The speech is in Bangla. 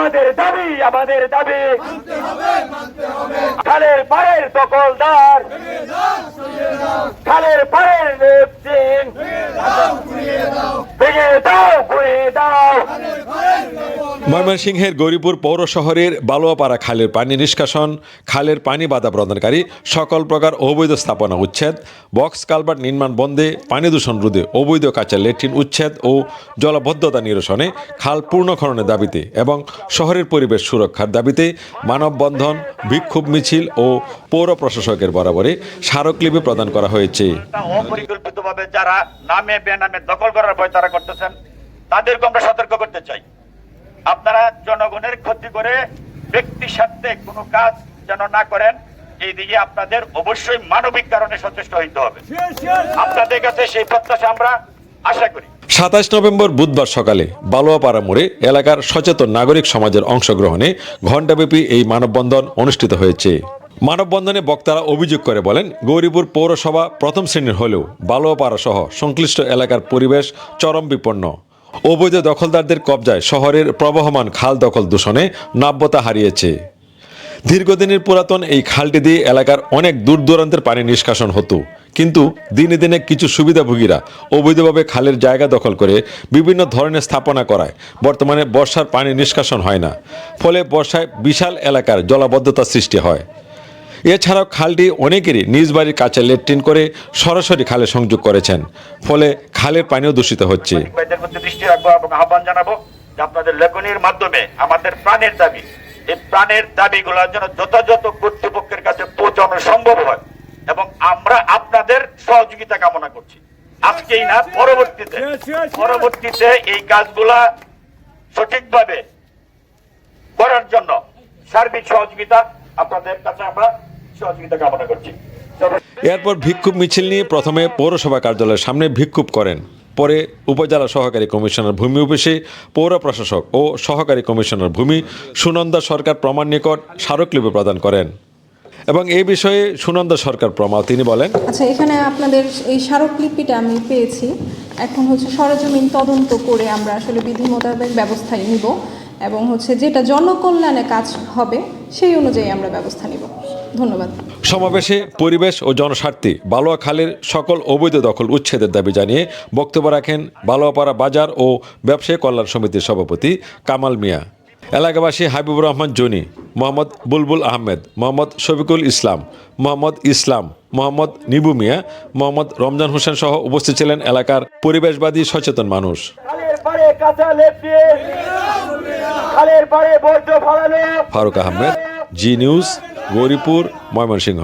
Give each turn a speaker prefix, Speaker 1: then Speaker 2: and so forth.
Speaker 1: আমাদের দাবি আমাদের দাবি। খালের পাড়ের দখলদার। খালের পাড়ের লেফটিন ভেঙে দাও ঘুরিয়ে দাও।
Speaker 2: ময়মনসিংহের গৌরীপুর পৌর শহরের বালুয়াপাড়া খালের পানি নিষ্কাশন, খালের পানি বাধা প্রদানকারী সকল প্রকার অবৈধ স্থাপনা উচ্ছেদ, বক্স কালভার্ট নির্মাণ বন্ধে পানি দূষণ রোধে অবৈধ কাঁচা লেট্রিন উচ্ছেদ ও জলবদ্ধতা নিরসনে খাল পূর্ণ খননের দাবিতে এবং শহরের পরিবেশ সুরক্ষার দাবিতে মানববন্ধন, বিক্ষোভ মিছিল ও পৌর প্রশাসকের বরাবরে স্মারকলিপি প্রদান করা হয়েছে।
Speaker 1: অপরিকল্পিতভাবে যারা নামে বেনামে দখল করার ভয় তারা করতেছেন, তাদেরকে আমরা সতর্ক করতে চাই। আপনারা জনগণের ক্ষতি করে ব্যক্তি স্বার্থে কোনো কাজ যেন না করেন, এই দিকে আপনাদের অবশ্যই মানবিক কারণে সচেষ্ট হইতে হবে। আপনাদের কাছে সেই প্রত্যাশা আমরা আশা করি।
Speaker 2: সাতাশ নভেম্বর বুধবার সকালে বালুয়াপাড়া মোড়ে এলাকার সচেতন নাগরিক সমাজের অংশগ্রহণে ঘণ্টাব্যাপী এই মানববন্ধন অনুষ্ঠিত হয়েছে। মানববন্ধনে বক্তারা অভিযোগ করে বলেন, গৌরীপুর পৌরসভা প্রথম শ্রেণির হলেও বালুয়াপাড়া সহ সংশ্লিষ্ট এলাকার পরিবেশ চরম বিপন্ন। অবৈধ দখলদারদের কবজায় শহরের প্রবহমান খাল দখল দূষণে নাব্যতা হারিয়েছে। দীর্ঘদিনের পুরাতন এই খালটি দিয়ে এলাকার অনেক দূর দূরান্তের পানি নিষ্কাশন হতো। কিন্তু দিনে দিনে কিছু সুবিধাভোগীরা অবৈধভাবে খালের জায়গা দখল করে বিভিন্ন ধরনের স্থাপনা করায়। বর্তমানে বর্ষার পানি নিষ্কাশন হয় না। ফলে বর্ষায় বিশাল এলাকার জলাবদ্ধতা সৃষ্টি হয়। এছাড়াও খালটি অনেকেরই নিজ বাড়ির কাছে লেট্রিন করে সরাসরি খালে সংযোগ করেছেন। ফলে খালের পানিও দূষিত হচ্ছে।
Speaker 1: আহ্বান জানাব আপনাদের লেখনির মাধ্যমে আমাদের প্রাণের দাবি, এই প্রাণের দাবিগুলোর জন্য যথাযথ কর্তৃপক্ষের কাছে পৌঁছানো সম্ভব হয় এবং আমরা আপনাদের সহযোগিতা কামনা করছি। আজকেই না, পরবর্তীতে পরবর্তীতে এই কাজগুলা সঠিকভাবে করার জন্য সার্বিক সহযোগিতা আপনাদের কাছে আমরা সহযোগিতা কামনা করছি।
Speaker 2: এরপর বিক্ষোভ মিছিল নিয়ে প্রথমে পৌরসভা কার্যালয়ের সামনে বিক্ষোভ করেন। পরে উপজেলা সহকারী কমিশনার ভূমি অফিসে পৌর প্রশাসক ও সহকারী কমিশনার ভূমি সুনন্দা সরকার প্রমাণ নিকট স্মারকলিপি প্রদান করেন। এবং এই বিষয়ে সুনন্দা সরকার প্রমা তিনি বলেন
Speaker 3: আচ্ছা এখানে আপনাদের এই স্মারকলিপিটা আমি পেয়েছি। এখন হচ্ছে সরজমিন তদন্ত করে আমরা আসলে বিধি মোতাবেক ব্যবস্থায় নিব এবং হচ্ছে যেটা জনকল্যাণে কাজ হবে সেই অনুযায়ী আমরা ব্যবস্থা নিব। ধন্যবাদ।
Speaker 2: সমাবেশে পরিবেশ ও জনস্বার্থে বালোয়া খালের সকল অবৈধ দখল উচ্ছেদের দাবি জানিয়ে বক্তব্য রাখেন বালোয়াপাড়া বাজার ও ব্যবসায়ী কল্যাণ সমিতির সভাপতি কামাল মিয়া। এলাকাবাসী হাবিবুর রহমান জনি মোহাম্মদ বুলবুল আহমেদ মোহাম্মদ শফিকুল ইসলাম মোহাম্মদ ইসলাম মোহাম্মদ নিবু মিয়া মোহাম্মদ রমজান হোসেন সহ উপস্থিত ছিলেন এলাকার পরিবেশবাদী সচেতন মানুষ। Faruk Ahmed G news Gouripur Mymensingh